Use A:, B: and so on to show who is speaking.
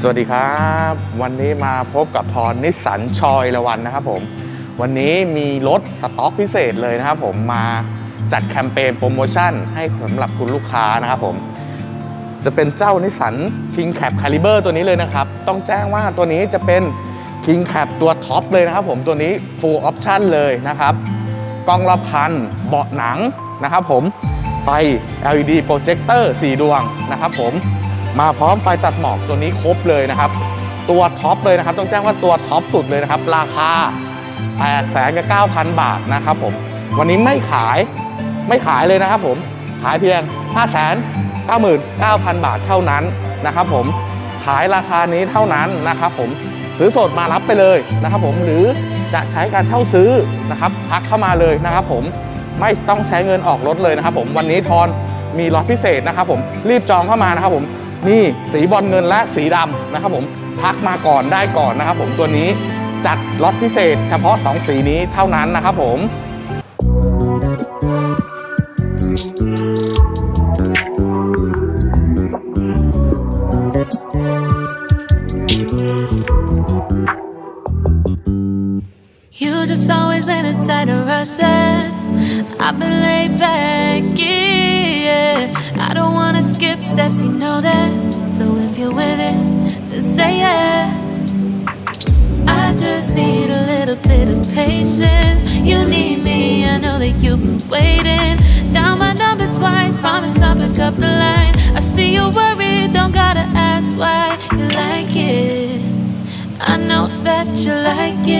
A: สวัสดีครับ วันนี้มาพบกับทอนนิสสันชอยละวันนะครับผมวันนี้มีรถสต็อกพิเศษเลยนะครับผมมาจัดแคมเปญโปรโมชั่นให้สำหรับคุณลูกค้านะครับผมจะเป็นเจ้านิสสัน King Cap Caliber ตัวนี้เลยนะครับ ต้องแจ้งว่าตัวนี้จะเป็น King Cap ตัวท็อปเลยนะครับผมตัวนี้ Full Option เลยนะครับกล้องรอบคันเบาะหนังนะครับผม ฟ LED Projector 4ดวงนะครับผมมาพร้อมไฟตัดหมอกตัวนี้ครบเลยนะครับ ตัวท็อปเลยนะครับ ต้องแจ้งว่าตัวท็อปสุดเลยนะครับ ราคา8แสนกับ9,000 บาทนะครับผมวันนี้ไม่ขายไม่ขายเลยนะครับผมขายเพียง 5 9 9 0 0 0 บาทเท่านั้นนะครับผมขายราคานี้เท่านั้นนะครับผมซื้อสดมารับไปเลยนะครับผมหรือจะใช้การเช่าซื้อนะครับ พักเข้ามาเลยนะครับผม ไม่ต้องใช้เงินออกรถเลยนะครับผมวันนี้ทอนมีล็อตพิเศษนะครับผมรีบจองเข้ามานะครับผมนี่สีบอลเงินและสีดำนะครับผมพักมาก่อนได้ก่อนนะครับผมตัวนี้จัดล็อตพิเศษ เฉพาะ 2 สีนี้เท่านั้นนะครับผม
B: I've been laid back, yeah. I don't wanna skip steps, you know that. So if you're with it, then say yeah. I just need a little bit of patience. You need me, I know that you've been waiting. Down my number twice, promise I'll pick up the line. I see you're worried, don't gotta ask why you like it. I know that you like it.